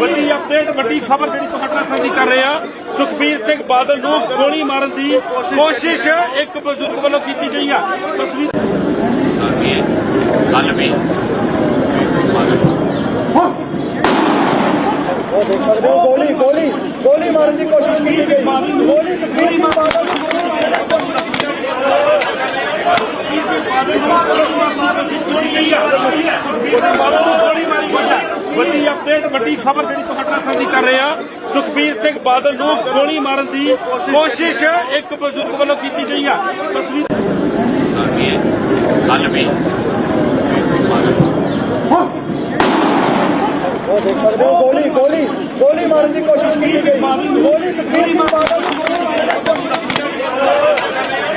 ਵੱਡੀ ਅਪਡੇਟ ਵੱਡੀ ਖਬਰ ਜਿਹੜੀ ਤੁਹਾਡੇ ਸਾਂਝੀ ਕਰ ਰਹੇ ਆ ਸੁਖਬੀਰ ਸਿੰਘ ਬਾਦਲ ਨੂੰ ਗੋਲੀ ਮਾਰਨ ਦੀ ਕੋਸ਼ਿਸ਼ ਇੱਕ ਬਜ਼ੁਰਗ ਵੱਲੋਂ ਕੀਤੀ ਗਈ ਆ। ਤਸਵੀਰ ਕੱਲ ਵੀ ਉਹ ਦੇਖ ਸਕਦੇ ਹੋ ਗੋਲੀ ਗੋਲੀ ਗੋਲੀ ਮਾਰਨ ਦੀ ਕੋਸ਼ਿਸ਼ ਕੀਤੀ ਗਈ। ਗੋਲੀ ਸੁਖਬੀਰ ਸਿੰਘ ਬਾਦਲ ਨੂੰ ਗੋਲੀ ਮਾਰਨ ਦੀ ਕੋਸ਼ਿਸ਼ ਵੱਡੀ ਅਪਡੇਟ ਵੱਡੀ ਖਬਰ ਜਿਹੜੀ ਤੁਹਾਡੇ ਸਾਂਝੀ ਕਰ ਰਹੇ ਆ ਸੁਖਬੀਰ ਸਿੰਘ ਬਾਦਲ ਨੂੰ ਗੋਲੀ ਮਾਰਨ ਦੀ ਕੋਸ਼ਿਸ਼ ਇੱਕ ਬਜ਼ੁਰਗ ਵੱਲੋਂ ਕੀਤੀ ਗਈ। ਆ ਤਸਵੀਰ ਕੱਲ ਵੀ ਸੀ ਮਾਰਨ ਉਹ ਦੇਖ ਸਕਦੇ ਹੋ ਗੋਲੀ ਗੋਲੀ ਗੋਲੀ ਮਾਰਨ ਦੀ ਕੋਸ਼ਿਸ਼ ਕੀਤੀ ਗਈ। ਗੋਲੀ ਸੁਖਬੀਰ ਬਾਦਲ ਨੂੰ ਗੋਲੀ ਮਾਰਨ ਦੀ ਕੋਸ਼ਿਸ਼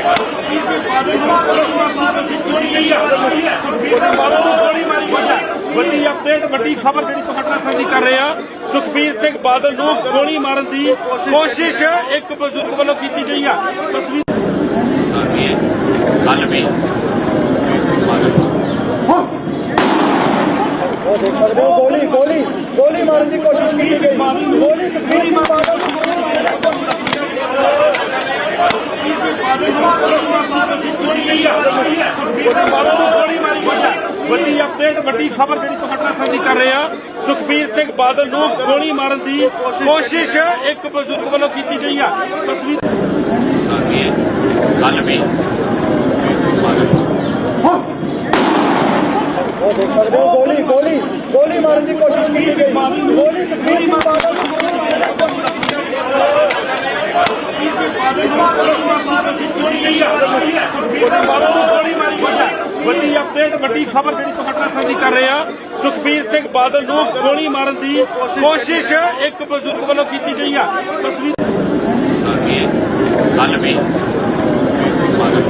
ਵੱਡੀ ਅਪਡੇਟ ਵੱਡੀ ਖਬਰ ਜਿਹੜੀ ਤੁਹਾਡੇ ਸਾਂਝੀ ਕਰ ਰਹੇ ਆ ਸੁਖਬੀਰ ਸਿੰਘ ਬਾਦਲ ਨੂੰ ਗੋਲੀ ਮਾਰਨ ਦੀ ਕੋਸ਼ਿਸ਼ ਇੱਕ ਬਜ਼ੁਰਗ ਵੱਲੋਂ ਕੀਤੀ ਗਈ ਆ। ਤਸਵੀਰ ਕੱਲ ਵੀ ਸੀ ਮਾਰਨ ਉਹ ਦੇਖ ਸਕਦੇ ਹੋ ਗੋਲੀ ਗੋਲੀ ਗੋਲੀ ਮਾਰਨ ਦੀ ਕੋਸ਼ਿਸ਼ ਕੀਤੀ ਗਈ। ਗੋਲੀ ਸੁਖਬੀਰ ਬਾਦਲ ਨੂੰ ਗੋਲੀ ਮਾਰਨ ਦੀ ਕੋਸ਼ਿਸ਼ ਵੱਡੀ ਅਪਡੇਟ ਵੱਡੀ ਖਬਰ ਜਿਹੜੀ ਤੁਹਾਡੇ ਸਾਂਝੀ ਕਰ ਰਹੇ ਆ ਸੁਖਬੀਰ ਸਿੰਘ ਬਾਦਲ ਨੂੰ ਗੋਲੀ ਮਾਰਨ ਦੀ ਕੋਸ਼ਿਸ਼ ਇੱਕ ਬਜ਼ੁਰਗ ਵੱਲੋਂ ਕੀਤੀ ਗਈ ਆ। ਤਸਵੀਰ ਕੱਲ ਵੀ ਉਹ ਦੇਖ ਸਕਦੇ ਹੋ ਗੋਲੀ ਗੋਲੀ ਗੋਲੀ ਮਾਰਨ ਦੀ ਕੋਸ਼ਿਸ਼ ਕੀਤੀ ਗਈ। ਗੋਲੀ ਸੁਖਬੀਰ ਸਿੰਘ ਬਾਦਲ ਨੂੰ ਗੋਲੀ ਮਾਰਨ ਦੀ ਕੋਸ਼ਿਸ਼ ਵੱਡੀ ਅਪਡੇਟ ਵੱਡੀ ਖਬਰ ਜਿਹੜੀ ਤੁਹਾਡੇ ਸਾਂਝੀ ਕਰ ਰਹੇ ਆ ਸੁਖਬੀਰ ਸਿੰਘ ਬਾਦਲ ਨੂੰ ਗੋਲੀ ਮਾਰਨ ਦੀ ਕੋਸ਼ਿਸ਼ ਇੱਕ ਬਜ਼ੁਰਗ ਵੱਲੋਂ ਕੀਤੀ ਗਈ ਆ। ਤਸਵੀਰ ਕੱਲ ਵੀ। ਸੀ ਮਾਰਨ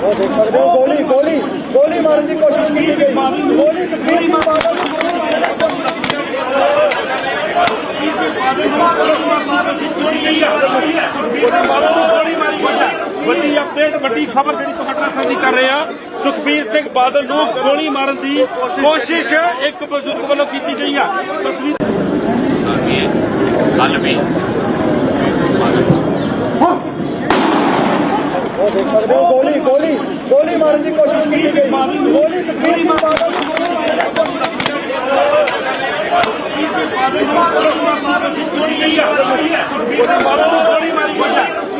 ਉਹ ਦੇਖ ਸਕਦੇ ਹੋ ਗੋਲੀ ਗੋਲੀ ਗੋਲੀ ਮਾਰਨ ਦੀ ਕੋਸ਼ਿਸ਼ ਕੀਤੀ ਗਈ। ਗੋਲੀ ਸੁਖਬੀਰ ਸਿੰਘ ਬਾਦਲ ਨੂੰ ਗੋਲੀ ਮਾਰਨ ਦੀ ਕੋਸ਼ਿਸ਼ ਵੱਡੀ ਅਪਡੇਟ ਵੱਡੀ ਖਬਰ ਜਿਹੜੀ ਤੁਹਾਡੇ ਸਾਂਝੀ ਕਰ ਰਹੇ ਆ ਸੁਖਬੀਰ ਸਿੰਘ ਬਾਦਲ ਨੂੰ ਗੋਲੀ ਮਾਰਨ ਦੀ ਕੋਸ਼ਿਸ਼ ਇੱਕ ਬਜ਼ੁਰਗ ਵੱਲੋਂ ਕੀਤੀ ਗਈ ਆ। ਤਸਵੀਰ ਕੱਲ ਵੀ ਉਹ ਦੇਖ ਸਕਦੇ ਹੋ ਗੋਲੀ ਗੋਲੀ ਗੋਲੀ ਮਾਰਨ ਦੀ ਕੋਸ਼ਿਸ਼ ਕੀਤੀ ਗਈ। ਗੋਲੀ ਸੁਖਬੀਰ ਸਿੰਘ ਬਾਦਲ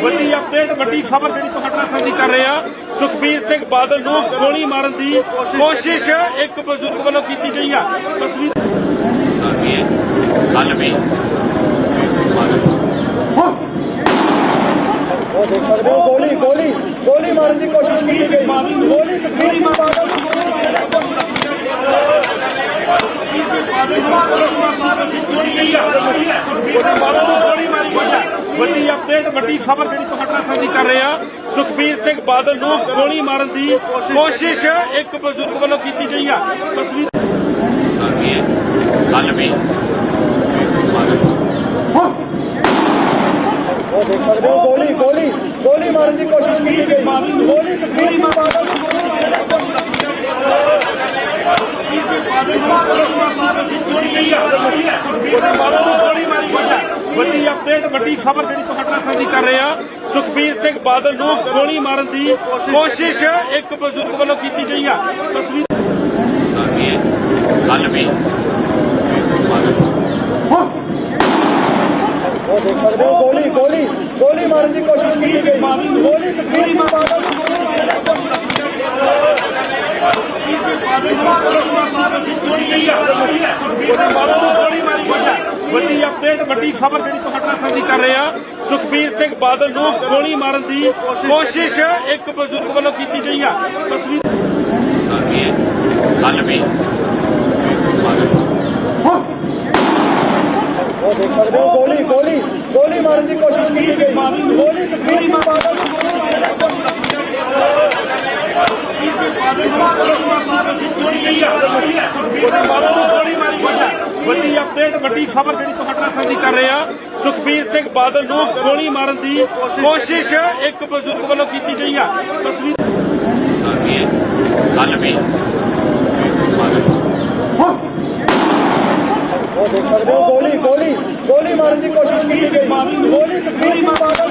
ਵੱਡੀ ਅਪਡੇਟ ਵੱਡੀ ਖਬਰ ਜਿਹੜੀ ਤੁਹਾਡੇ ਸਾਂਝੀ ਕਰ ਰਹੇ ਆ ਸੁਖਬੀਰ ਸਿੰਘ ਬਾਦਲ ਨੂੰ ਗੋਲੀ ਮਾਰਨ ਦੀ ਕੋਸ਼ਿਸ਼ ਇੱਕ ਬਜ਼ੁਰਗ ਵੱਲੋਂ ਕੀਤੀ ਗਈ ਆ। ਤਸਵੀਰ ਕੱਲ ਵੀ ਮਾਰਨ ਉਹ ਦੇਖ ਸਕਦੇ ਹੋ। ਗੋਲੀ ਗੋਲੀ ਗੋਲੀ ਮਾਰਨ ਦੀ ਕੋਸ਼ਿਸ਼ ਕੀਤੀ ਗਈ ਗੋਲੀ ਸੁਖਬੀਰ ਬਾਦਲ ਨੂੰ ਗੋਲੀ ਮਾਰਨ ਦੀ ਕੋਸ਼ਿਸ਼ ਵੱਡੀ ਅਪਡੇਟ ਵੱਡੀ ਖਬਰ ਜਿਹੜੀ ਤੁਹਾਡੇ ਸਾਂਝੀ ਕਰ ਰਹੇ ਆ ਸੁਖਬੀਰ ਸਿੰਘ ਬਾਦਲ ਨੂੰ ਗੋਲੀ ਮਾਰਨ ਦੀ ਕੋਸ਼ਿਸ਼ ਇੱਕ ਬਜ਼ੁਰਗ ਵੱਲੋਂ ਕੀਤੀ ਗਈ। ਆ ਤਸਵੀਰ ਕੱਲ ਵੀ ਉਹ ਦੇਖ ਸਕਦੇ ਹੋ ਗੋਲੀ ਗੋਲੀ ਗੋਲੀ ਮਾਰਨ ਦੀ ਕੋਸ਼ਿਸ਼ ਕੀਤੀ ਗਈ ਗੋਲੀ ਸੁਖਬੀਰ ਬਾਦਲ ਨੂੰ ਗੋਲੀ ਮਾਰਨ ਦੀ ਕੋਸ਼ਿਸ਼ ਵੱਡੀ ਅਪਡੇਟ ਵੱਡੀ ਖਬਰ ਜਿਹੜੀ ਤੁਹਾਡੇ ਨਾਲ ਸਾਂਝੀ ਕਰ ਰਹੇ ਆ ਸੁਖਬੀਰ ਸਿੰਘ ਬਾਦਲ ਨੂੰ ਗੋਲੀ ਮਾਰਨ ਦੀ ਕੋਸ਼ਿਸ਼ ਇੱਕ ਬਜ਼ੁਰਗ ਵੱਲੋਂ ਕੀਤੀ ਗਈ ਆ। ਤਸਵੀਰ ਕਾਫੀ ਕੱਲ ਵੀ ਸੀ ਮਾਰਨ ਉਹ ਦੇਖ ਸਕਦੇ ਹੋ ਗੋਲੀ ਗੋਲੀ ਗੋਲੀ ਮਾਰਨ ਦੀ ਕੋਸ਼ਿਸ਼ ਕੀਤੀ ਗਈ। ਗੋਲੀ ਸੁਖਬੀਰ ਸਿੰਘ ਬਾਦਲ ਨੂੰ ਗੋਲੀ ਮਾਰਨ ਦੀ ਕੋਸ਼ਿਸ਼ ਵੱਡੀ ਅਪਡੇਟ ਵੱਡੀ ਖਬਰ ਜਿਹੜੀ ਤੁਹਾਡੇ ਨਾਲ ਸਾਂਝੀ ਕਰ ਰਹੇ ਆ ਸੁਖਬੀਰ ਸਿੰਘ ਬਾਦਲ ਨੂੰ ਗੋਲੀ ਮਾਰਨ ਦੀ ਕੋਸ਼ਿਸ਼ ਇੱਕ ਬਜ਼ੁਰਗ ਵੱਲੋਂ ਕੀਤੀ ਗਈ ਆ। ਤਸਵੀਰ ਕੱਲ ਵੀ ਉਹ ਦੇਖ ਸਕਦੇ ਹੋ ਗੋਲੀ ਗੋਲੀ ਗੋਲੀ ਮਾਰਨ ਦੀ ਕੋਸ਼ਿਸ਼ ਕੀਤੀ ਗਈ ਗੋਲੀ ਸੁਖਬੀਰ ਸਿੰਘ ਬਾਦਲ ਨੂੰ ਗੋਲੀ ਮਾਰਨ ਦੀ ਕੋਸ਼ਿਸ਼ ਵੱਡੀ ਅਪਡੇਟ ਵੱਡੀ ਖਬਰ ਜਿਹੜੀ ਤੁਹਾਡੇ ਨਾਲ ਸਾਂਝੀ ਕਰ ਰਹੇ ਆ ਸੁਖਬੀਰ ਸਿੰਘ ਬਾਦਲ ਨੂੰ ਗੋਲੀ ਮਾਰਨ ਦੀ ਕੋਸ਼ਿਸ਼ ਇੱਕ ਬਜ਼ੁਰਗ ਵੱਲੋਂ ਕੀਤੀ ਗਈ ਆ। ਤਸਵੀਰ ਕੱਲ ਵੀ ਉਹ ਦੇਖ ਸਕਦੇ ਹੋ ਗੋਲੀ ਗੋਲੀ ਗੋਲੀ ਮਾਰਨ ਦੀ ਕੋਸ਼ਿਸ਼ ਕੀਤੀ ਗਈ। ਗੋਲੀ ਸੁਖਬੀਰ ਬਾਦਲ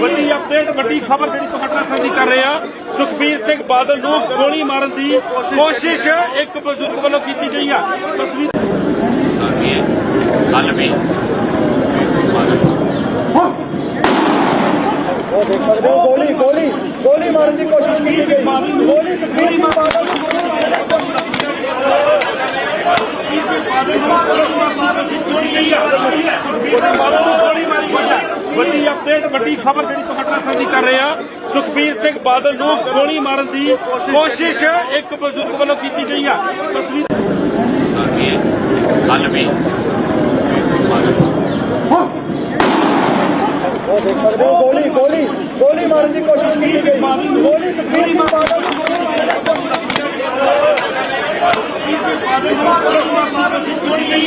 ਵੱਡੀ ਅਪਡੇਟ ਵੱਡੀ ਖਬਰ ਜਿਹੜੀ ਤੁਹਾਡਾ ਸਾਂਝੀ ਕਰ ਰਹੇ ਆ ਸੁਖਬੀਰ ਸਿੰਘ ਬਾਦਲ ਨੂੰ ਗੋਲੀ ਮਾਰਨ ਦੀ ਕੋਸ਼ਿਸ਼ ਇੱਕ ਬਜ਼ੁਰਗ ਵੱਲੋਂ ਕੀਤੀ ਗਈ ਆ। ਤਸਵੀਰ ਗੋਲੀ ਗੋਲੀ ਗੋਲੀ ਮਾਰਨ ਦੀ ਕੋਸ਼ਿਸ਼ ਕੀਤੀ ਗਈ। ਖਬਰ ਜਿਹੜੀ ਤੁਹਾਡੇ ਨਾਲ ਸਾਂਝੀ ਕਰ ਰਹੇ ਆ ਸੁਖਬੀਰ ਸਿੰਘ ਬਾਦਲ ਨੂੰ ਗੋਲੀ ਮਾਰਨ ਦੀ ਕੋਸ਼ਿਸ਼ ਇੱਕ ਬਜ਼ੁਰਗ ਵੱਲੋਂ ਕੀਤੀ ਗਈ ਆ। ਤਸਵੀਰ ਕੱਲ ਵੀ ਉਹ ਦੇਖ ਸਕਦੇ ਹੋ ਗੋਲੀ ਗੋਲੀ ਗੋਲੀ ਮਾਰਨ ਦੀ ਕੋਸ਼ਿਸ਼ ਕੀਤੀ ਗਈ। ਗੋਲੀ ਸੁਖਬੀਰ ਸਿੰਘ ਬਾਦਲ ਨੂੰ ਗੋਲੀ ਮਾਰਨ ਦੀ ਕੋਸ਼ਿਸ਼ ਕੀਤੀ ਗਈ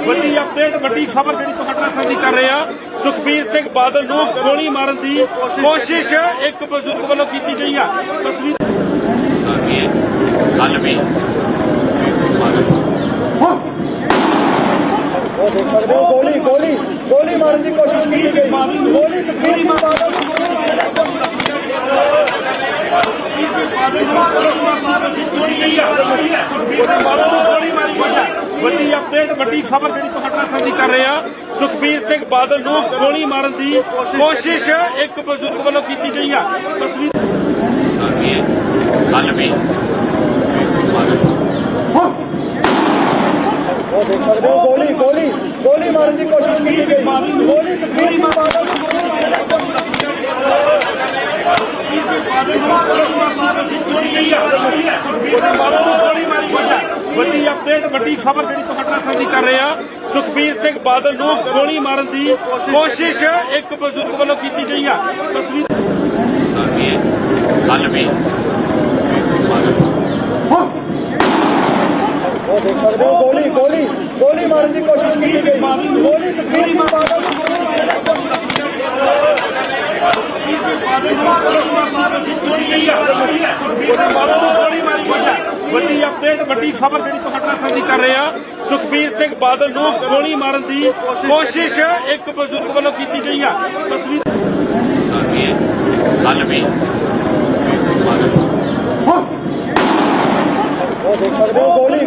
ਵੱਡੀ ਅਪਡੇਟ ਵੱਡੀ ਖਬਰ ਜਿਹੜੀ ਤੁਹਾਡੇ ਨਾਲ ਸਾਂਝੀ ਕਰ ਰਹੇ ਆ ਸੁਖਬੀਰ ਸਿੰਘ ਬਾਦਲ ਨੂੰ ਗੋਲੀ ਮਾਰਨ ਦੀ ਕੋਸ਼ਿਸ਼ ਇੱਕ ਬਜ਼ੁਰਗ ਵੱਲੋਂ ਕੀਤੀ ਗਈ ਆ। ਤਸਵੀਰ ਕੱਲ ਵੀ ਵੱਡੀ ਖਬਰ ਜਿਹੜੀ ਤੁਹਾਡੇ ਨਾਲ ਸਾਂਝੀ ਕਰ ਰਹੇ ਆ ਸੁਖਬੀਰ ਸਿੰਘ ਬਾਦਲ ਨੂੰ ਗੋਲੀ ਮਾਰਨ ਦੀ ਕੋਸ਼ਿਸ਼ ਇੱਕ ਬਜ਼ੁਰਗ ਵੱਲੋਂ ਕੀਤੀ ਗਈ ਆ। ਤਸਵੀਰ ਕੱਲ ਵੀ ਸਿੰਘ ਬਾਦਲ ਉਹ ਦੇਖ ਸਕਦੇ ਹੋ ਗੋਲੀ ਗੋਲੀ ਗੋਲੀ ਮਾਰਨ ਦੀ ਕੋਸ਼ਿਸ਼ ਕੀਤੀ ਗਈ। ਗੋਲੀ ਸੁਖਬੀਰ ਸਿੰਘ ਬਾਦਲ ਨੂੰ ਗੋਲੀ ਮਾਰੀ ਗਈ ਆ। ਸੁਖਬੀਰ ਸਿੰਘ ਬਾਦਲ ਨੂੰ ਗੋਲੀ ਮਾਰੀ ਗਈ ਆ। ਅਪਡੇਟ ਵੱਡੀ ਖਬਰ ਜਿਹੜੀ ਤੁਹਾਡਾ ਸਾਂਝੀ ਕਰ ਰਹੇ ਆ ਸੁਖਬੀਰ ਸਿੰਘ ਬਾਦਲ ਨੂੰ ਗੋਲੀ ਮਾਰਨ ਦੀ ਕੋਸ਼ਿਸ਼ ਇੱਕ ਬਜ਼ੁਰਗ ਵੱਲੋਂ ਕੀਤੀ ਗਈ ਆ। ਤਸਵੀਰ ਕੱਲ ਵੀ ਗੋਲੀ ਗੋਲੀ ਗੋਲੀ ਮਾਰਨ ਦੀ ਕੋਸ਼ਿਸ਼ ਕੀਤੀ ਗਈ। ਗੋਲੀ ਸੁਖਬੀਰ ਸਿੰਘ ਬਾਦਲ ਨੂੰ ਗੋਲੀ ਮਾਰਨ ਦੀ ਕੋਸ਼ਿਸ਼ ਕੀਤੀ ਗਈ। ਆ ਸੁਖਬੀਰ ਸਿੰਘ ਬਾਦਲ ਨੂੰ ਗੋਲੀ ਮਾਰੀ ਗਈ ਆ। ਵੱਡੀ ਅਪਡੇਟ ਵੱਡੀ ਖਬਰ ਜਿਹੜੀ ਤੁਹਾਡਾ ਸਾਂਝੀ ਕਰ ਰਹੇ ਆ ਸੁਖਬੀਰ ਸਿੰਘ ਬਾਦਲ ਨੂੰ ਗੋਲੀ ਮਾਰਨ ਦੀ ਕੋਸ਼ਿਸ਼ ਇੱਕ ਬਜ਼ੁਰਗ ਵੱਲੋਂ ਕੀਤੀ ਗਈ ਆ। ਤਸਵੀਰ ਕੱਲ ਵੀ ਸੁਖਬੀਰ ਸਿੰਘ ਬਾਦਲ ਉਹ ਦੇਖ ਸਕਦੇ ਹੋ ਗੋਲੀ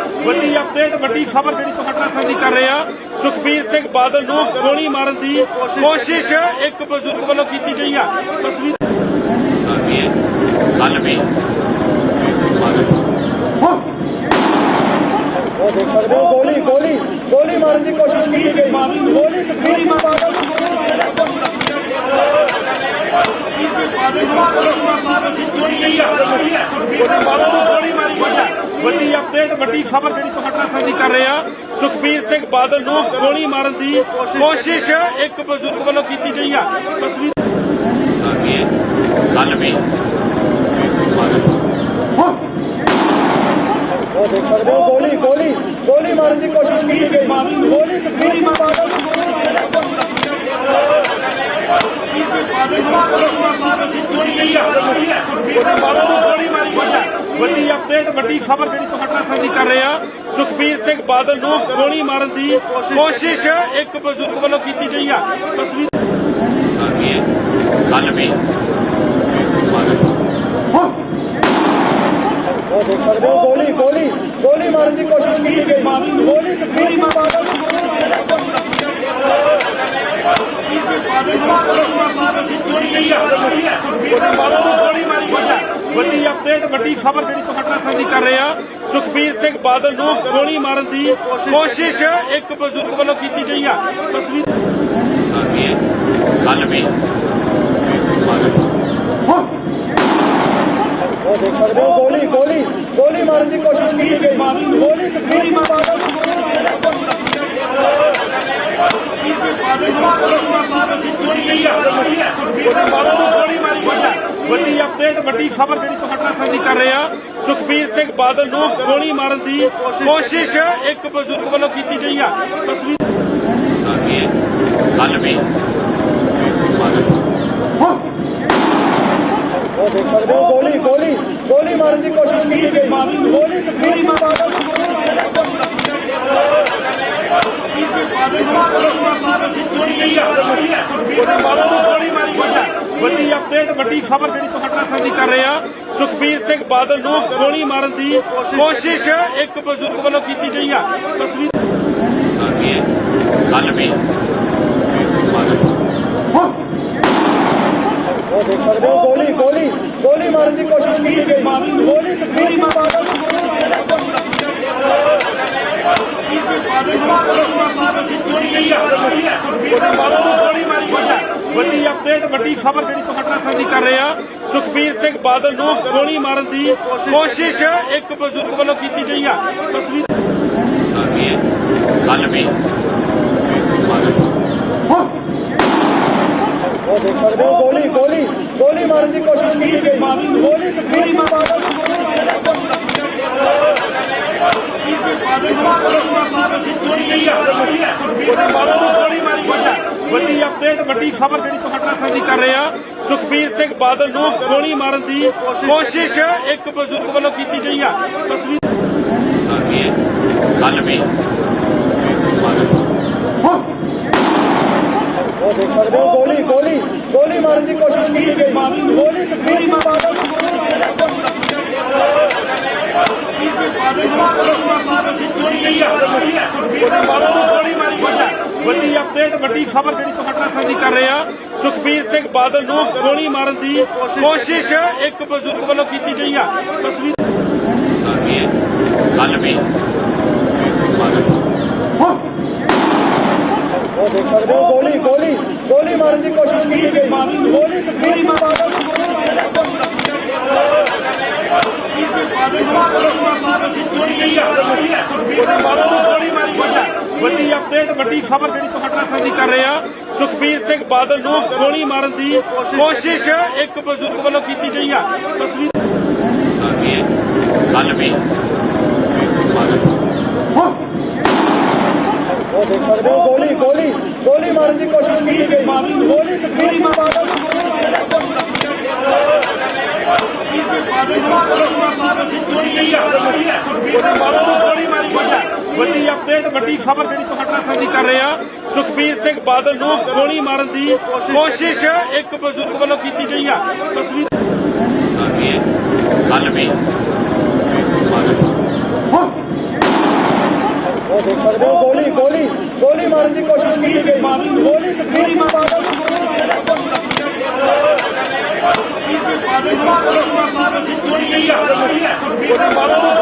ਵੱਡੀ ਅਪਡੇਟ ਵੱਡੀ ਖਬਰ ਜਿਹੜੀ ਤੁਹਾਡਾ ਸਾਂਝੀ ਕਰ ਰਹੇ ਆ ਸੁਖਬੀਰ ਸਿੰਘ ਬਾਦਲ ਨੂੰ ਗੋਲੀ ਮਾਰਨ ਦੀ ਕੋਸ਼ਿਸ਼ ਇੱਕ ਬਜ਼ੁਰਗ ਵੱਲੋਂ ਕੀਤੀ ਗਈ ਆ। ਤਸਵੀਰ ਕੱਲ ਵੀ ਸਿੰਘ ਬਾਦਲ ਉਹ ਦੇਖ ਸਕਦੇ ਹੋ ਗੋਲੀ ਗੋਲੀ ਗੋਲੀ ਮਾਰਨ ਦੀ ਕੋਸ਼ਿਸ਼ ਕੀਤੀ ਗਈ। ਗੋਲੀ ਸੁਖਬੀਰ ਸਿੰਘ ਬਾਦਲ ਨੂੰ ਗੋਲੀ ਮਾਰੀ ਗਈ। ਆ ਸੁਖਬੀਰ ਸਿੰਘ ਬਾਦਲ ਨੂੰ ਗੋਲੀ ਮਾਰੀ ਗਈ ਆ। ਵੱਡੀ ਅਪਡੇਟ ਵੱਡੀ ਖਬਰ ਜਿਹੜੀ ਤੁਹਾਡੇ ਨਾਲ ਸਾਂਝੀ ਕਰ ਰਹੇ ਆ ਸੁਖਬੀਰ ਸਿੰਘ ਬਾਦਲ ਨੂੰ ਗੋਲੀ ਮਾਰਨ ਦੀ ਕੋਸ਼ਿਸ਼ ਇੱਕ ਬਜ਼ੁਰਗ ਵੱਲੋਂ ਕੀਤੀ ਗਈ ਆ। ਤਸਵੀਰ ਕੱਲ ਵੀ ਸੁਖਬੀਰ ਸਿੰਘ ਬਾਦਲ ਉਹ ਦੇਖ ਸਕਦੇ ਹੋ ਗੋਲੀ ਗੋਲੀ ਗੋਲੀ ਮਾਰਨ ਦੀ ਕੋਸ਼ਿਸ਼ ਕੀਤੀ ਗਈ। ਗੋਲੀ ਸੁਖਬੀਰ ਸਿੰਘ ਬਾਦਲ ਨੂੰ ਵੱਡੀ ਅਪਡੇਟ ਵੱਡੀ ਖਬਰ ਜਿਹੜੀ ਤੁਹਾਡੇ ਨਾਲ ਸਾਂਝੀ ਕਰ ਰਹੇ ਆ ਸੁਖਬੀਰ ਸਿੰਘ ਬਾਦਲ ਨੂੰ ਗੋਲੀ ਮਾਰਨ ਦੀ ਕੋਸ਼ਿਸ਼ ਇੱਕ ਬਜ਼ੁਰਗ ਵੱਲੋਂ ਕੀਤੀ ਗਈ ਆ। ਤਸਵੀਰ ਸਾਡੀ ਕੱਲ ਵੀ ਸੁਖਬੀਰ ਸਿੰਘ ਬਾਦਲ ਉਹ ਦੇਖ ਸਕਦੇ ਹੋ ਗੋਲੀ ਗੋਲੀ ਗੋਲੀ ਮਾਰਨ ਦੀ ਕੋਸ਼ਿਸ਼ ਕੀਤੀ ਗਈ। ਗੋਲੀ ਸੁਖਬੀਰ ਸਿੰਘ ਬਾਦਲ ਨੂੰ ਵੱਡੀ ਅਪਡੇਟ ਵੱਡੀ ਖਬਰ ਜਿਹੜੀ ਤੁਹਾਡੇ ਸਾਂਝੀ ਕਰ ਰਹੇ ਆ ਸੁਖਬੀਰ ਸਿੰਘ ਬਾਦਲ ਨੂੰ ਗੋਲੀ ਮਾਰਨ ਦੀ ਕੋਸ਼ਿਸ਼ ਇੱਕ ਬਜ਼ੁਰਗ ਵੱਲੋਂ ਕੀਤੀ ਗਈ ਆ। ਤਸਵੀਰ ਕੱਲ ਵੀ ਉਹ ਦੇਖ ਸਕਦੇ ਹੋ ਗੋਲੀ ਗੋਲੀ ਗੋਲੀ ਮਾਰਨ ਦੀ ਕੋਸ਼ਿਸ਼ ਕੀਤੀ ਗਈ ਗੋਲੀ ਸੁਖਬੀਰ ਸਿੰਘ ਬਾਦਲ ਨੂੰ ਵੱਡੀ ਅਪਡੇਟ ਵੱਡੀ ਖਬਰ ਜਿਹੜੀ ਤੁਹਾਡੇ ਸਾਂਝੀ ਕਰ ਰਹੇ ਆ ਸੁਖਬੀਰ ਸਿੰਘ ਬਾਦਲ ਨੂੰ ਗੋਲੀ ਮਾਰਨ ਦੀ ਕੋਸ਼ਿਸ਼ ਇੱਕ ਬਜ਼ੁਰਗ ਵੱਲੋਂ ਕੀਤੀ ਗਈ ਆ। ਤਸਵੀਰ ਸਾਡੀ ਕੱਲ ਵੀ ਸੁਖਬੀਰ ਸਿੰਘ ਬਾਦਲ ਉਹ ਦੇਖ ਸਕਦੇ ਹੋ ਗੋਲੀ ਗੋਲੀ ਗੋਲੀ ਮਾਰਨ ਦੀ ਕੋਸ਼ਿਸ਼ ਕੀਤੀ ਗਈ। ਗੋਲੀ ਸੁਖਬੀਰ ਸਿੰਘ ਬਾਦਲ ਨੂੰ ਵੱਡੀ ਅਪਡੇਟ ਵੱਡੀ ਖਬਰ ਜਿਹੜੀ ਤੁਹਾਡੇ ਨਾਲ ਸਾਂਝੀ ਕਰ ਰਹੇ ਆ ਸੁਖਬੀਰ ਸਿੰਘ ਬਾਦਲ ਨੂੰ ਗੋਲੀ ਮਾਰਨ ਦੀ ਕੋਸ਼ਿਸ਼ ਇੱਕ ਬਜ਼ੁਰਗ ਵੱਲੋਂ ਕੀਤੀ ਗਈ ਆ। ਤਸਵੀਰ ਕੱਲ ਵੀ ਸੁਖਬੀਰ ਸਿੰਘ ਬਾਦਲ ਉਹ ਦੇਖ ਸਕਦੇ ਹੋ ਗੋਲੀ ਗੋਲੀ ਗੋਲੀ ਮਾਰਨ ਦੀ ਕੋਸ਼ਿਸ਼ ਕੀਤੀ ਗਈ। ਗੋਲੀ ਸੁਖਬੀਰ ਸਿੰਘ ਬਾਦਲ ਨੂੰ ਵੱਡੀ ਅਪਡੇਟ ਵੱਡੀ ਖਬਰ ਜਿਹੜੀ ਤੁਹਾਡੇ ਸਾਂਝੀ ਕਰ ਰਹੇ ਆ ਸੁਖਬੀਰ ਸਿੰਘ ਬਾਦਲ ਨੂੰ ਗੋਲੀ ਮਾਰਨ ਦੀ ਕੋਸ਼ਿਸ਼ ਇੱਕ ਬਜ਼ੁਰਗ ਵੱਲੋਂ ਕੀਤੀ ਗਈ ਆ। ਤਸਵੀਰ ਕੱਲ ਵੀ ਸੁਖਬੀਰ ਸਿੰਘ ਬਾਦਲ ਉਹ ਦੇਖ ਸਕਦੇ ਹੋ ਗੋਲੀ ਗੋਲੀ ਗੋਲੀ ਮਾਰਨ ਦੀ ਕੋਸ਼ਿਸ਼ ਕੀਤੀ ਗਈ। ਗੋਲੀ ਸੁਖਬੀਰ ਸਿੰਘ ਬਾਦਲ ਨੂੰ ਵੱਡੀ ਅਪਡੇਟ ਵੱਡੀ ਖਬਰ ਜਿਹੜੀ ਤੁਹਾਡੇ ਸਾਂਝੀ ਕਰ ਰਹੇ ਆ ਸੁਖਬੀਰ ਸਿੰਘ ਬਾਦਲ ਨੂੰ ਗੋਲੀ ਮਾਰਨ ਦੀ ਕੋਸ਼ਿਸ਼ ਇੱਕ ਬਜ਼ੁਰਗ ਵੱਲੋਂ ਕੀਤੀ ਗਈ ਆ। ਤਸਵੀਰ ਕੱਲ ਵੀ ਸੁਖਬੀਰ ਸਿੰਘ ਬਾਦਲ ਉਹ ਦੇਖ ਸਕਦੇ ਹੋ ਗੋਲੀ ਗੋਲੀ ਗੋਲੀ ਮਾਰਨ ਦੀ ਕੋਸ਼ਿਸ਼ ਕੀਤੀ ਗਈ ਗੋਲੀ ਸੁਖਬੀਰ ਸਿੰਘ ਬਾਦਲ ਨੂੰ ਵੱਡੀ ਅਪਡੇਟ ਵੱਡੀ ਖਬਰ ਜਿਹੜੀ ਤੁਹਾਡੇ ਨਾਲ ਸਾਂਝੀ ਕਰ ਰਹੇ ਆ ਸੁਖਬੀਰ ਸਿੰਘ ਬਾਦਲ ਨੂੰ ਗੋਲੀ ਮਾਰਨ ਦੀ ਕੋਸ਼ਿਸ਼ ਇੱਕ ਬਜ਼ੁਰਗ ਵੱਲੋਂ ਕੀਤੀ ਗਈ ਆ। ਤਸਵੀਰ ਕੱਲ ਵੀ ਸਿੰਘ ਬਾਦਲ ਉਹ ਦੇਖ ਸਕਦੇ ਹੋ ਗੋਲੀ ਗੋਲੀ ਗੋਲੀ ਮਾਰਨ ਦੀ ਕੋਸ਼ਿਸ਼ ਕੀਤੀ ਗਈ। ਗੋਲੀ ਸੁਖਬੀਰ ਸਿੰਘ ਬਾਦਲ ਨੂੰ ਵੱਡੀ ਅਪਡੇਟ ਵੱਡੀ ਖਬਰ ਜਿਹੜੀ ਤੁਹਾਡੇ ਨਾਲ ਸਾਂਝੀ ਕਰ ਰਹੇ ਆ ਸੁਖਬੀਰ ਸਿੰਘ ਬਾਦਲ ਨੂੰ ਗੋਲੀ ਮਾਰਨ ਦੀ ਕੋਸ਼ਿਸ਼ ਇੱਕ ਬਜ਼ੁਰਗ ਵੱਲੋਂ ਕੀਤੀ ਗਈ ਆ। ਤਸਵੀਰ ਕੱਲ ਵੀ ਸੁਖਬੀਰ ਸਿੰਘ ਬਾਦਲ ਉਹ ਦੇਖ ਸਕਦੇ ਹੋ ਗੋਲੀ ਗੋਲੀ ਗੋਲੀ ਮਾਰਨ ਦੀ ਕੋਸ਼ਿਸ਼ ਕੀਤੀ ਗਈ ਗੋਲੀ ਸੁਖਬੀਰ ਸਿੰਘ ਬਾਦਲ ਨੂੰ ਵੱਡੀ ਅਪਡੇਟ ਵੱਡੀ ਖਬਰ ਜਿਹੜੀ ਤੁਹਾਡੇ ਨਾਲ ਸਾਂਝੀ ਕਰ ਰਹੇ ਆ ਸੁਖਬੀਰ ਸਿੰਘ ਬਾਦਲ ਨੂੰ ਗੋਲੀ ਮਾਰਨ ਦੀ ਕੋਸ਼ਿਸ਼ ਇੱਕ ਬਜ਼ੁਰਗ ਵੱਲੋਂ ਕੀਤੀ ਗਈ ਆ। ਤਸਵੀਰ ਕੱਲ ਵੀ ਸੁਖਬੀਰ ਸਿੰਘ ਬਾਦਲ ਉਹ ਦੇਖ ਸਕਦੇ ਹੋ ਗੋਲੀ ਗੋਲੀ ਗੋਲੀ ਮਾਰਨ ਦੀ ਕੋਸ਼ਿਸ਼ ਕੀਤੀ ਗਈ ਗੋਲੀ ਸੁਖਬੀਰ ਸਿੰਘ ਬਾਦਲ ਨੂੰ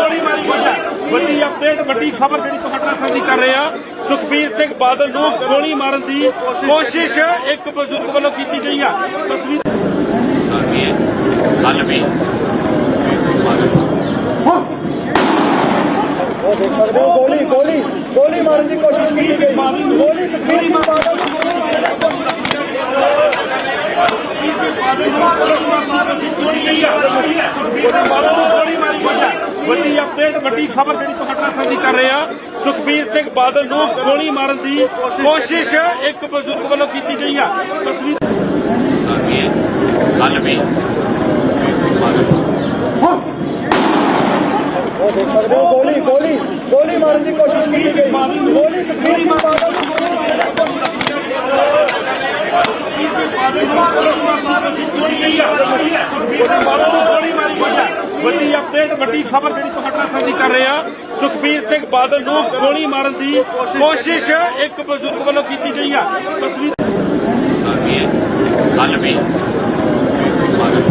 ਵੱਡੀ ਅਪਡੇਟ ਵੱਡੀ ਖਬਰ ਜਿਹੜੀ ਤੁਹਾਡੇ ਸਾਂਝੀ ਕਰ ਰਹੇ ਆ ਸੁਖਬੀਰ ਸਿੰਘ ਬਾਦਲ ਨੂੰ ਗੋਲੀ ਮਾਰਨ ਦੀ ਕੋਸ਼ਿਸ਼ ਇੱਕ ਬਜ਼ੁਰਗ ਵੱਲੋਂ ਕੀਤੀ ਗਈ ਆ। ਤਸਵੀਰ ਕੱਲ ਵੀ ਸਕਦੇ ਹੋ ਗੋਲੀ ਗੋਲੀ ਗੋਲੀ ਮਾਰਨ ਦੀ ਕੋਸ਼ਿਸ਼ ਕੀਤੀ ਗਈ। ਗੋਲੀ ਸੁਖਬੀਰ ਸਿੰਘ ਬਾਦਲ ਨੂੰ ਵੱਡੀ ਅਪਡੇਟ ਵੱਡੀ ਖਬਰ ਜਿਹੜੀ ਤੁਹਾਡੇ ਸਾਂਝੀ ਕਰ ਰਹੇ ਆ ਸੁਖਬੀਰ ਸਿੰਘ ਬਾਦਲ ਨੂੰ ਗੋਲੀ ਮਾਰਨ ਦੀ ਕੋਸ਼ਿਸ਼ ਇੱਕ ਬਜ਼ੁਰਗ ਵੱਲੋਂ ਕੀਤੀ ਗਈ ਆ। ਤਸਵੀਰ ਕੱਲ ਵੀ ਸਿੰਘ ਬਾਦਲ ਉਹ ਦੇਖ ਸਕਦੇ ਹੋ ਗੋਲੀ ਗੋਲੀ ਗੋਲੀ ਮਾਰਨ ਦੀ ਕੋਸ਼ਿਸ਼ ਕੀਤੀ ਗਈ। ਗੋਲੀ ਸੁਖਬੀਰ ਸਿੰਘ ਬਾਦਲ ਵੱਡੀ ਅਪਡੇਟ ਵੱਡੀ ਖਬਰ ਜਿਹੜੀ ਤੁਹਾਡੇ ਸਾਂਝੀ ਕਰ ਰਹੇ ਆ ਸੁਖਬੀਰ ਸਿੰਘ ਬਾਦਲ ਨੂੰ ਗੋਲੀ ਮਾਰਨ ਦੀ ਕੋਸ਼ਿਸ਼ ਇੱਕ ਬਜ਼ੁਰਗ ਵੱਲੋਂ ਕੀਤੀ ਗਈ ਆ। ਤਸਵੀਰ ਕੱਲ ਵੀ ਸਿੰਘ ਬਾਦਲ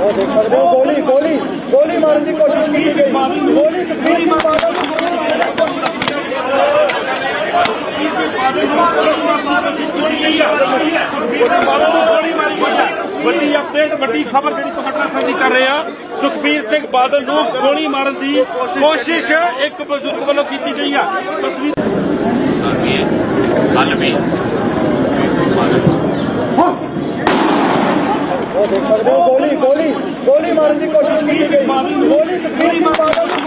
ਉਹ ਦੇਖ ਸਕਦੇ ਹੋ ਗੋਲੀ ਗੋਲੀ ਗੋਲੀ ਮਾਰਨ ਦੀ ਕੋਸ਼ਿਸ਼ ਕੀਤੀ ਗਈ। ਗੋਲੀ ਸੁਖਬੀਰ ਸਿੰਘ ਬਾਦਲ ਨੂੰ ਵੱਡੀ ਅਪਡੇਟ ਵੱਡੀ ਖਬਰ ਜਿਹੜੀ ਤੁਹਾਡੇ ਸਾਂਝੀ ਕਰ ਰਹੇ ਆ ਸੁਖਬੀਰ ਸਿੰਘ ਬਾਦਲ ਨੂੰ ਗੋਲੀ ਮਾਰਨ ਦੀ ਕੋਸ਼ਿਸ਼ ਇੱਕ ਬਜ਼ੁਰਗ ਵੱਲੋਂ ਕੀਤੀ ਗਈ। ਆ ਤਸਵੀਰ ਕੱਲ ਵੀ ਉਹ ਦੇਖ ਸਕਦੇ ਹੋ ਗੋਲੀ ਗੋਲੀ ਗੋਲੀ ਮਾਰਨ ਦੀ ਕੋਸ਼ਿਸ਼ ਕੀਤੀ ਗਈ। ਗੋਲੀ ਸੁਖਬੀਰ ਬਾਦਲ ਨੂੰ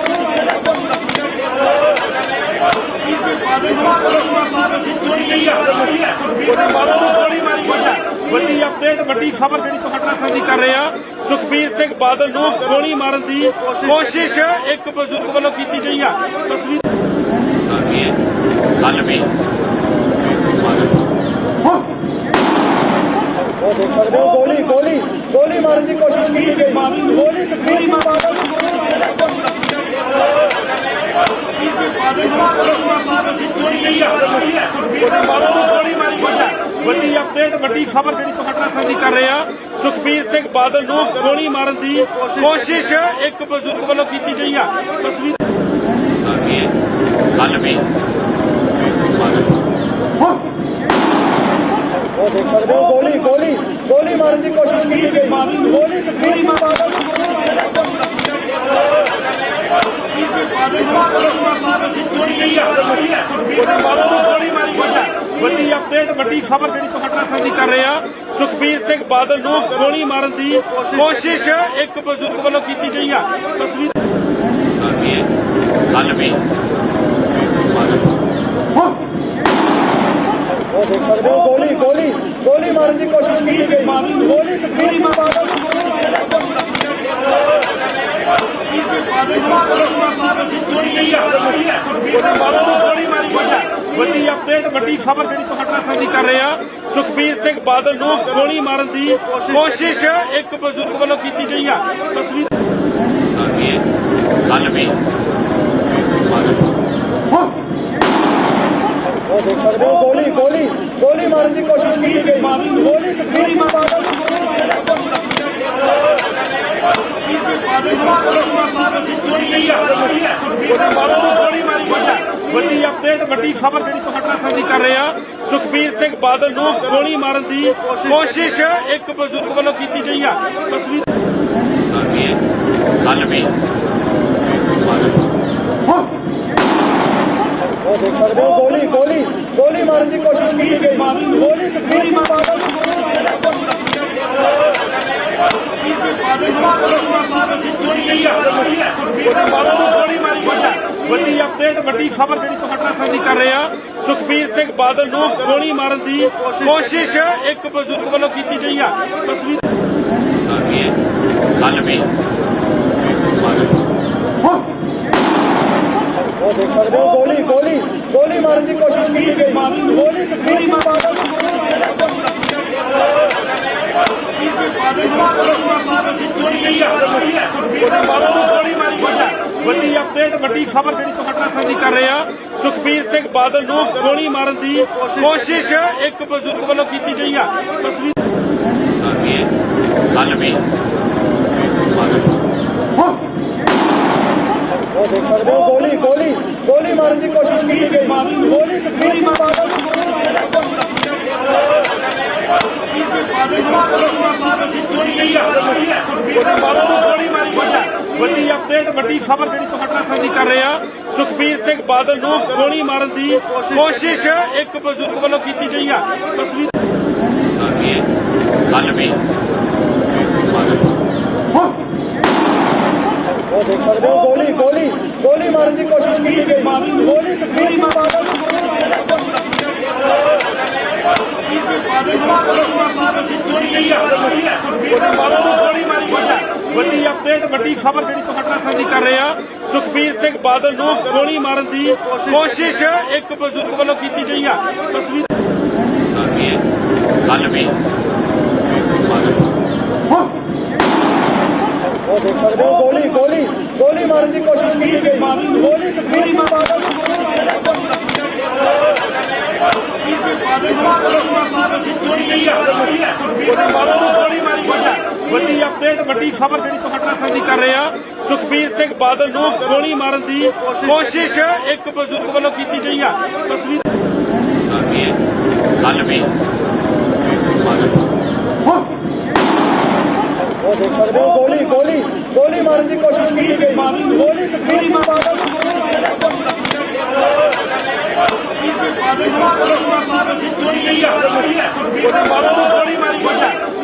ਵੱਡੀ ਅਪਡੇਟ ਵੱਡੀ ਖਬਰ ਜਿਹੜੀ ਤੁਹਾਡੇ ਨਾਲ ਸਾਂਝੀ ਕਰ ਰਹੇ ਆ ਸੁਖਬੀਰ ਸਿੰਘ ਬਾਦਲ ਨੂੰ ਗੋਲੀ ਮਾਰਨ ਦੀ ਕੋਸ਼ਿਸ਼ ਇੱਕ ਬਜ਼ੁਰਗ ਵੱਲੋਂ ਕੀਤੀ ਗਈ ਆ ਤਸਵੀਰ ਤਾਂ ਕਿ ਕੱਲ ਵੀ ਵੀਰ ਸਿੰਘ ਬਾਦਲ ਉਹ ਦੇਖ ਸਕਦੇ ਹੋ ਗੋਲੀ ਗੋਲੀ ਗੋਲੀ ਮਾਰਨ ਦੀ ਕੋਸ਼ਿਸ਼ ਕੀਤੀ ਗਈ ਗੋਲੀ ਸੁਖਬੀਰ ਸਿੰਘ ਬਾਦਲ ਨੂੰ ਵੱਡੀ ਅਪਡੇਟ ਵੱਡੀ ਖਬਰ ਜਿਹੜੀ ਤੁਹਾਡੇ ਨਾਲ ਕਰ ਰਹੇ ਆ ਸੁਖਬੀਰ ਸਿੰਘ ਬਾਦਲ ਨੂੰ ਗੋਲੀ ਮਾਰਨ ਦੀ ਕੋਸ਼ਿਸ਼ ਇੱਕ ਬਜ਼ੁਰਗ ਵੱਲੋਂ ਕੀਤੀ ਗਈ। ਆ ਤਸਵੀਰ ਕੱਲ ਵੀ ਸਿੰਘ ਬਾਦਲ ਉਹ ਦੇਖ ਸਕਦੇ ਹੋ ਗੋਲੀ ਗੋਲੀ ਗੋਲੀ ਮਾਰਨ ਦੀ ਕੋਸ਼ਿਸ਼ ਕੀਤੀ ਗਈ। ਗੋਲੀ ਸੁਖਬੀਰ ਬਾਦਲ ਨੂੰ ਵੱਡੀ ਅਪਡੇਟ ਵੱਡੀ ਖਬਰ ਜਿਹੜੀ ਤੁਹਾਡੇ ਸਾਂਝੀ ਕਰ ਰਹੇ ਆ ਸੁਖਬੀਰ ਸਿੰਘ ਬਾਦਲ ਨੂੰ ਗੋਲੀ ਮਾਰਨ ਦੀ ਕੋਸ਼ਿਸ਼ ਇੱਕ ਬਜ਼ੁਰਗ ਵੱਲੋਂ ਕੀਤੀ ਗਈ ਆ। ਤਸਵੀਰ ਕੱਲ ਵੀ ਉਹ ਦੇਖ ਸਕਦੇ ਹੋ, ਗੋਲੀ ਗੋਲੀ ਗੋਲੀ ਮਾਰਨ ਦੀ ਕੋਸ਼ਿਸ਼ ਕੀਤੀ ਗਈ। ਗੋਲੀ ਸੁਖਬੀਰ ਬਾਦਲ ਵੱਡੀ ਅਪਡੇਟ ਵੱਡੀ ਖਬਰ ਜਿਹੜੀ ਤੁਹਾਡੇ ਸਾਂਝੀ ਕਰ ਰਹੇ ਆ ਸੁਖਬੀਰ ਸਿੰਘ ਬਾਦਲ ਨੂੰ ਗੋਲੀ ਮਾਰਨ ਦੀ ਕੋਸ਼ਿਸ਼ ਇੱਕ ਬਜ਼ੁਰਗ ਵੱਲੋਂ ਕੀਤੀ ਗਈ ਆ। ਤਸਵੀਰ ਕੱਲ ਵੀ ਸਿੰਘ ਬਾਦਲ ਉਹ ਦੇਖ ਸਕਦੇ ਹੋ, ਗੋਲੀ ਗੋਲੀ ਗੋਲੀ ਮਾਰਨ ਦੀ ਕੋਸ਼ਿਸ਼ ਕੀਤੀ ਗਈ। ਗੋਲੀ ਸੁਖਬੀਰ ਬਾਦਲ ਵੱਡੀ ਅਪਡੇਟ ਵੱਡੀ ਖਬਰ ਜਿਹੜੀ ਤੁਹਾਡੇ ਸਾਂਝੀ ਕਰ ਰਹੇ ਆ ਸੁਖਬੀਰ ਸਿੰਘ ਬਾਦਲ ਨੂੰ ਗੋਲੀ ਮਾਰਨ ਦੀ ਕੋਸ਼ਿਸ਼ ਇੱਕ ਬਜ਼ੁਰਗ ਵੱਲੋਂ ਕੀਤੀ ਗਈ ਆ। ਤਸਵੀਰ ਕੱਲ ਵੀ ਉਹ ਦੇਖ ਸਕਦੇ ਹੋ ਗੋਲੀ ਗੋਲੀ ਗੋਲੀ ਮਾਰਨ ਦੀ ਕੋਸ਼ਿਸ਼ ਕੀਤੀ ਗਈ। ਗੋਲੀ ਸੁਖਬੀਰ ਸਿੰਘ ਬਾਦਲ ਨੂੰ ਵੱਡੀ ਅਪਡੇਟ ਵੱਡੀ ਖਬਰ ਜਿਹੜੀ ਤੁਹਾਡੇ ਸਾਂਝੀ ਕਰ ਰਹੇ ਆ ਸੁਖਬੀਰ ਸਿੰਘ ਬਾਦਲ ਨੂੰ ਗੋਲੀ ਮਾਰਨ ਦੀ ਕੋਸ਼ਿਸ਼ ਇੱਕ ਬਜ਼ੁਰਗ ਵੱਲੋਂ ਕੀਤੀ ਗਈ ਆ। ਤਸਵੀਰ ਕੱਲ ਵੀ ਉਹ ਦੇਖ ਸਕਦੇ ਹੋ, ਗੋਲੀ ਗੋਲੀ ਗੋਲੀ ਮਾਰਨ ਦੀ ਕੋਸ਼ਿਸ਼ ਕੀਤੀ ਗਈ। ਗੋਲੀ ਸੁਖਬੀਰ ਬਾਦਲ ਨੂੰ ਵੱਡੀ ਅਪਡੇਟ ਵੱਡੀ ਖਬਰ ਜਿਹੜੀ ਤੁਹਾਡੇ ਸਾਂਝੀ ਕਰ ਰਹੇ ਆ ਸੁਖਬੀਰ ਸਿੰਘ ਬਾਦਲ ਨੂੰ ਗੋਲੀ ਮਾਰਨ ਦੀ ਕੋਸ਼ਿਸ਼ ਇੱਕ ਬਜ਼ੁਰਗ ਵੱਲੋਂ ਕੀਤੀ ਗਈ ਆ। ਤਸਵੀਰ ਤਾਂ ਕੱਲ ਵੀ ਸਿੰਘ ਬਾਦਲ ਉਹ ਦੇਖ ਸਕਦੇ ਹੋ ਗੋਲੀ ਗੋਲੀ ਗੋਲੀ ਮਾਰਨ ਦੀ ਕੋਸ਼ਿਸ਼ ਕੀਤੀ ਗਈ। ਗੋਲੀ ਸੁਖਬੀਰ ਬਾਦਲ ਨੂੰ ਵੱਡੀ ਖਬਰ ਜਿਹੜੀ ਤੁਹਾਡੇ ਨਾਲ ਸਾਂਝੀ ਕਰ ਰਹੇ ਆ, ਸੁਖਬੀਰ ਸਿੰਘ ਬਾਦਲ ਨੂੰ ਗੋਲੀ ਮਾਰਨ ਦੀ ਕੋਸ਼ਿਸ਼ ਇੱਕ ਬਜ਼ੁਰਗ ਵੱਲੋਂ ਕੀਤੀ ਗਈ ਆ। ਤਸਵੀਰ ਕੱਲ ਵੀ ਉਹ ਦੇਖ ਸਕਦੇ ਹੋ ਗੋਲੀ ਗੋਲੀ ਗੋਲੀ ਮਾਰਨ ਦੀ ਕੋਸ਼ਿਸ਼ ਕੀਤੀ ਗਈ ਗੋਲੀ ਸੁਖਬੀਰ ਸਿੰਘ ਬਾਦਲ ਨੂੰ ਵੱਡੀ ਅਪਡੇਟ ਵੱਡੀ ਖਬਰ ਜਿਹੜੀ ਤੁਹਾਡੇ ਨਾਲ ਸਾਂਝੀ ਕਰ ਰਹੇ ਆ ਸੁਖਬੀਰ ਸਿੰਘ ਬਾਦਲ ਨੂੰ ਗੋਲੀ ਮਾਰਨ ਦੀ ਕੋਸ਼ਿਸ਼ ਇੱਕ ਬਜ਼ੁਰਗ ਵੱਲੋਂ ਕੀਤੀ ਗਈ ਆ। ਤਸਵੀਰ ਕੱਲ ਵੀ ਉਹ ਦੇਖ ਸਕਦੇ ਹੋ ਗੋਲੀ ਗੋਲੀ ਗੋਲੀ ਮਾਰਨ ਦੀ ਕੋਸ਼ਿਸ਼ ਕੀਤੀ ਗਈ ਗੋਲੀ ਸੁਖਬੀਰ ਸਿੰਘ ਬਾਦਲ ਨੂੰ ਵੱਡੀ ਅਪਡੇਟ ਵੱਡੀ ਖਬਰ ਜਿਹੜੀ ਤੁਹਾਡੇ ਨਾਲ ਸਾਂਝੀ ਕਰ ਰਹੇ ਆ ਸੁਖਬੀਰ ਸਿੰਘ ਬਾਦਲ ਨੂੰ ਗੋਲੀ ਮਾਰਨ ਦੀ ਕੋਸ਼ਿਸ਼ ਇੱਕ ਬਜ਼ੁਰਗ ਵੱਲੋਂ ਕੀਤੀ ਗਈ ਆ। ਤਸਵੀਰ ਕੱਲ ਵੀ ਬਾਦਲ ਉਹ ਦੇਖ ਸਕਦੇ ਹੋ ਗੋਲੀ ਗੋਲੀ ਗੋਲੀ ਮਾਰਨ ਦੀ ਕੋਸ਼ਿਸ਼ ਕੀਤੀ ਗਈ ਗੋਲੀ ਸੁਖਬੀਰ ਸਿੰਘ ਬਾਦਲ ਨੂੰ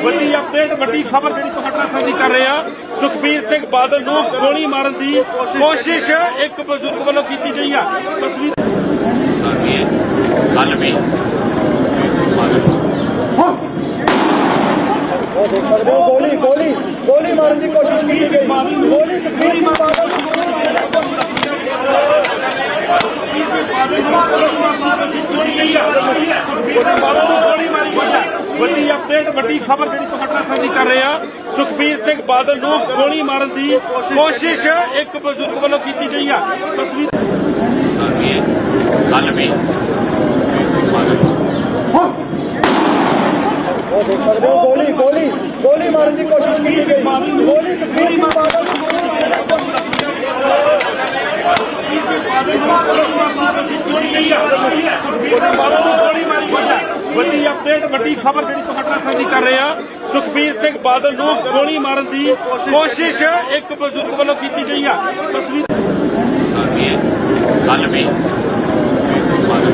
ਵੱਡੀ ਅਪਡੇਟ ਵੱਡੀ ਖਬਰ ਜਿਹੜੀ ਤੁਹਾਡੇ ਸਾਂਝੀ ਕਰ ਰਹੇ ਆ ਸੁਖਬੀਰ ਸਿੰਘ ਬਾਦਲ ਨੂੰ ਗੋਲੀ ਮਾਰਨ ਦੀ ਕੋਸ਼ਿਸ਼ ਇੱਕ ਬਜ਼ੁਰਗ ਵੱਲੋਂ ਕੀਤੀ ਗਈ ਆ। ਤਸਵੀਰ ਕੱਲ ਵੀ ਬਾਦਲ ਉਹ ਦੇਖ ਸਕਦੇ ਹੋ ਗੋਲੀ ਗੋਲੀ ਗੋਲੀ ਮਾਰਨ ਦੀ ਕੋਸ਼ਿਸ਼ ਕੀਤੀ ਗਈ। ਗੋਲੀ ਸੁਖਬੀਰ ਸਿੰਘ ਬਾਦਲ ਨੂੰ ਵੱਡੀ ਅਪਡੇਟ ਵੱਡੀ ਖਬਰ ਜਿਹੜੀ ਤੁਹਾਡੇ ਨਾਲ ਸਾਂਝੀ ਕਰ ਰਹੇ ਆ ਸੁਖਬੀਰ ਸਿੰਘ ਬਾਦਲ ਨੂੰ ਗੋਲੀ ਮਾਰਨ ਦੀ ਕੋਸ਼ਿਸ਼ ਇੱਕ ਬਜ਼ੁਰਗ ਵੱਲੋਂ ਕੀਤੀ ਗਈ ਆ। ਤਸਵੀਰ ਕੱਲ ਵੀ ਏਸੀ ਬਾਦਲ ਉਹ ਦੇਖ ਸਕਦੇ ਹੋ ਗੋਲੀ ਗੋਲੀ ਗੋਲੀ ਮਾਰਨ ਦੀ ਕੋਸ਼ਿਸ਼ ਕੀਤੀ ਗਈ ਗੋਲੀ ਸੁਖਬੀਰ ਸਿੰਘ ਬਾਦਲ ਨੂੰ ਵੱਡੀ ਅਪਡੇਟ ਵੱਡੀ ਖਬਰ ਜਿਹੜੀ ਤੁਹਾਡੇ ਨਾਲ ਸਾਂਝੀ ਕਰ ਰਹੇ ਆ ਸੁਖਬੀਰ ਸਿੰਘ ਬਾਦਲ ਨੂੰ ਗੋਲੀ ਮਾਰਨ ਦੀ ਕੋਸ਼ਿਸ਼ ਇੱਕ ਬਜ਼ੁਰਗ ਵੱਲੋਂ ਕੀਤੀ ਗਈ ਆ। ਤਸਵੀਰ ਇਹ ਕੱਲ ਵੀ ਏਸੀ ਬਾਦਲ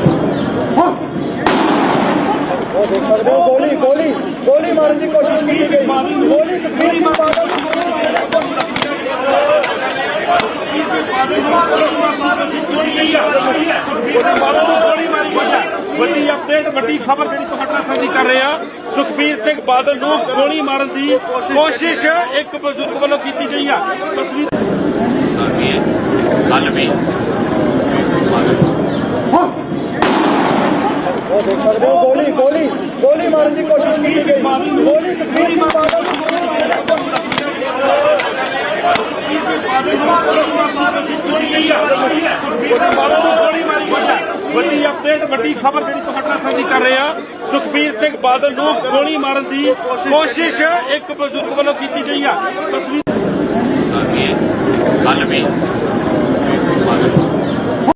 ਉਹ ਦੇਖ ਸਕਦੇ ਹੋ। ਗੋਲੀ ਗੋਲੀ ਗੋਲੀ ਮਾਰਨ ਦੀ ਕੋਸ਼ਿਸ਼ ਕੀਤੀ ਗਈ ਗੋਲੀ ਸੁਖਬੀਰ ਸਿੰਘ ਬਾਦਲ ਨੂੰ ਵੱਡੀ ਅਪਡੇਟ ਵੱਡੀ ਖਬਰ ਜਿਹੜੀ ਤੁਹਾਡੇ ਨਾਲ ਸਾਂਝੀ ਕਰ ਰਹੇ ਆ ਸੁਖਬੀਰ ਸਿੰਘ ਬਾਦਲ ਨੂੰ ਗੋਲੀ ਮਾਰਨ ਦੀ ਕੋਸ਼ਿਸ਼ ਇੱਕ ਬਜ਼ੁਰਗ ਵੱਲੋਂ ਕੀਤੀ ਗਈ ਆ। ਤਸਵੀਰ ਇਹ ਕੱਲ ਵੀ ਏਸੀ ਬਾਦਲ ਉਹ ਦੇਖ ਸਕਦੇ ਹੋ ਗੋਲੀ ਗੋਲੀ ਗੋਲੀ ਮਾਰਨ ਦੀ ਕੋਸ਼ਿਸ਼ ਕੀਤੀ ਗਈ ਗੋਲੀ ਸੁਖਬੀਰ ਸਿੰਘ ਬਾਦਲ ਨੂੰ ਵੱਡੀ ਅਪਡੇਟ ਵੱਡੀ ਖਬਰ ਜਿਹੜੀ ਤੁਹਾਡੇ ਨਾਲ ਸਾਂਝੀ ਕਰ ਰਹੇ ਆ ਸੁਖਬੀਰ ਸਿੰਘ ਬਾਦਲ ਨੂੰ ਗੋਲੀ ਮਾਰਨ ਦੀ ਕੋਸ਼ਿਸ਼ ਇੱਕ ਬਜ਼ੁਰਗ ਵੱਲੋਂ ਕੀਤੀ ਗਈ ਆ। ਤਸਵੀਰ ਕੱਲ ਵੀ